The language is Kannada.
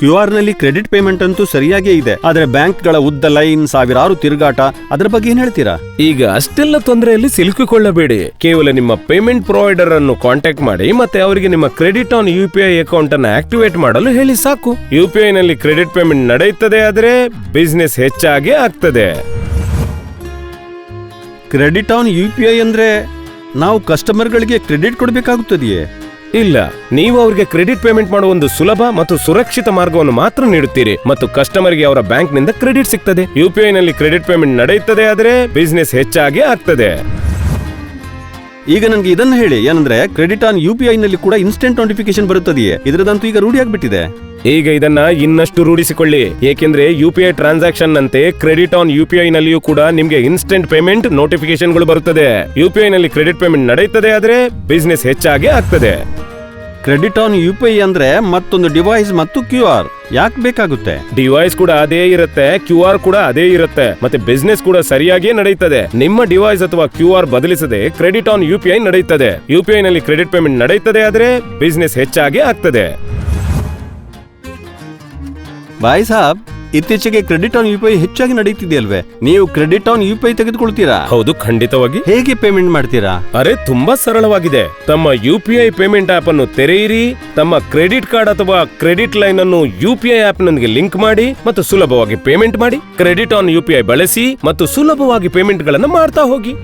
ಕ್ಯೂ ಆರ್ನಲ್ಲಿ ಕ್ರೆಡಿಟ್ ಪೇಮೆಂಟ್ ಅಂತೂ ಸರಿಯಾಗೇ ಇದೆ. ಆದ್ರೆ ಬ್ಯಾಂಕ್ಗಳ ಉದ್ದ ಲೈನ್ ಸಾವಿರಾರು ತಿರುಗಾಟ ಅದ್ರ ಬಗ್ಗೆ ಏನ್ ಹೇಳ್ತೀರಾ? ಈಗ ಅಷ್ಟೆಲ್ಲ ತೊಂದರೆಯಲ್ಲಿ ಸಿಲುಕಿಕೊಳ್ಳಬೇಡಿ. ಕೇವಲ ನಿಮ್ಮ ಪೇಮೆಂಟ್ ಪ್ರೊವೈಡರ್ ಅನ್ನು ಕಾಂಟ್ಯಾಕ್ಟ್ ಮಾಡಿ ಮತ್ತೆ ಅವರಿಗೆ ನಿಮ್ಮ credit on U P I account ಅನ್ನು ಆಕ್ಟಿವೇಟ್ ಮಾಡಲು ಹೇಳಿ ಸಾಕು. ಯು ಪಿ ಐ ನಲ್ಲಿ ಕ್ರೆಡಿಟ್ ಪೇಮೆಂಟ್ ನಡೆಯುತ್ತದೆ ಆದ್ರೆ ಬಿಸ್ನೆಸ್ ಹೆಚ್ಚಾಗಿ ಆಗ್ತದೆ. Credit on U P I ಅಂದ್ರೆ ನಾವು ಕಸ್ಟಮರ್ಗಳಿಗೆ ಕ್ರೆಡಿಟ್ ಕೊಡಬೇಕಾಗುತ್ತದೆಯೇ? ಇಲ್ಲ, ನೀವು ಅವರಿಗೆ ಕ್ರೆಡಿಟ್ ಪೇಮೆಂಟ್ ಮಾಡುವ ಒಂದು ಸುಲಭ ಮತ್ತು ಸುರಕ್ಷಿತ ಮಾರ್ಗವನ್ನು ಮಾತ್ರ ನೀಡುತ್ತೀರಿ ಮತ್ತು ಕಸ್ಟಮರ್ಗೆ ಅವರ ಬ್ಯಾಂಕ್ನಿಂದ ಕ್ರೆಡಿಟ್ ಸಿಗ್ತದೆ. ಯು ಪಿ ಐ ನಲ್ಲಿ ಕ್ರೆಡಿಟ್ ಪೇಮೆಂಟ್ ನಡೆಯುತ್ತದೆ ಆದರೆ ಬಿಸಿನೆಸ್ ಹೆಚ್ಚಾಗಿ ಆಗ್ತದೆ. ಈಗ ನನಗೆ ಇದನ್ನ ಹೇಳಿ, ಏನಂದ್ರೆ credit on U P I ನಲ್ಲಿ ಕೂಡ ಇನ್ಸ್ಟೆಂಟ್ ನೋಟಿಫಿಕೇಶನ್ ಬರುತ್ತದೆಯೇ? ಇದರದಂತೂ ಈಗ ರೂಢಿ ಆಗ್ಬಿಟ್ಟಿದೆ. ಈಗ ಇದನ್ನ ಇನ್ನಷ್ಟು ರೂಢಿಸಿಕೊಳ್ಳಿ. ಏಕೆಂದ್ರೆ ಯು ಪಿ ಐ ಟ್ರಾನ್ಸಾಕ್ಷನ್ ನಂತೆ credit on U P I ನಲ್ಲಿಯೂ ಕೂಡ ನಿಮಗೆ ಇನ್ಸ್ಟೆಂಟ್ ಪೇಮೆಂಟ್ ನೋಟಿಫಿಕೇಶನ್ಗಳು ಬರುತ್ತದೆ. ಯು ಪಿ ಐ ನಲ್ಲಿ ಕ್ರೆಡಿಟ್ ಪೇಮೆಂಟ್ ನಡೆಯುತ್ತದೆ, ಆದರೆ ಬಿಸ್ನೆಸ್ ಹೆಚ್ಚಾಗಿ ಆಗ್ತದೆ. Credit on U P I ಅಂದ್ರೆ ಮತ್ತೊಂದು ಡಿವೈಸ್ ಮತ್ತು ಕ್ಯೂ ಆರ್ ಯಾಕೆ ಬೇಕಾಗುತ್ತೆ? ಡಿವೈಸ್ ಕೂಡ ಅದೇ ಇರುತ್ತೆ ಕ್ಯೂ ಆರ್ ಕೂಡ ಅದೇ ಇರುತ್ತೆ ಮತ್ತೆ ಬಿಸ್ನೆಸ್ ಕೂಡ ಸರಿಯಾಗಿಯೇ ನಡೆಯುತ್ತದೆ ನಿಮ್ಮ ಡಿವೈಸ್ ಅಥವಾ Q R ಬದಲಿಸದೆ credit on U P I ನಡೆಯುತ್ತದೆ ಯು ಪಿ ಐ ನಲ್ಲಿ ಕ್ರೆಡಿಟ್ ಪೇಮೆಂಟ್ ನಡೆಯುತ್ತದೆ ಆದ್ರೆ ಬಿಸ್ನೆಸ್ ಹೆಚ್ಚಾಗಿ ಆಗ್ತದೆ. ಬಾಯ್ ಸಾಬ್. ಇತ್ತೀಚೆಗೆ credit on U P I ಹೆಚ್ಚಾಗಿ ನಡೀತಿದೆಯಲ್ವೇ ನೀವು credit on U P I ತೆಗೆದುಕೊಳ್ತೀರಾ? ಹೌದು ಖಂಡಿತವಾಗಿ. ಹೇಗೆ ಪೇಮೆಂಟ್ ಮಾಡ್ತೀರಾ? ಅರೆ ತುಂಬಾ ಸರಳವಾಗಿದೆ. ತಮ್ಮ U P I payment app ಅನ್ನು ತೆರೆಯಿರಿ ತಮ್ಮ ಕ್ರೆಡಿಟ್ ಕಾರ್ಡ್ ಅಥವಾ ಕ್ರೆಡಿಟ್ ಲೈನ್ ಅನ್ನು ಯು ಪಿ ಐ ಆಪ್ ನೊಂದಿಗೆ ಲಿಂಕ್ ಮಾಡಿ ಮತ್ತು ಸುಲಭವಾಗಿ ಪೇಮೆಂಟ್ ಮಾಡಿ credit on U P I ಬಳಸಿ ಮತ್ತು ಸುಲಭವಾಗಿ ಪೇಮೆಂಟ್ಗಳನ್ನು ಮಾಡ್ತಾ ಹೋಗಿ.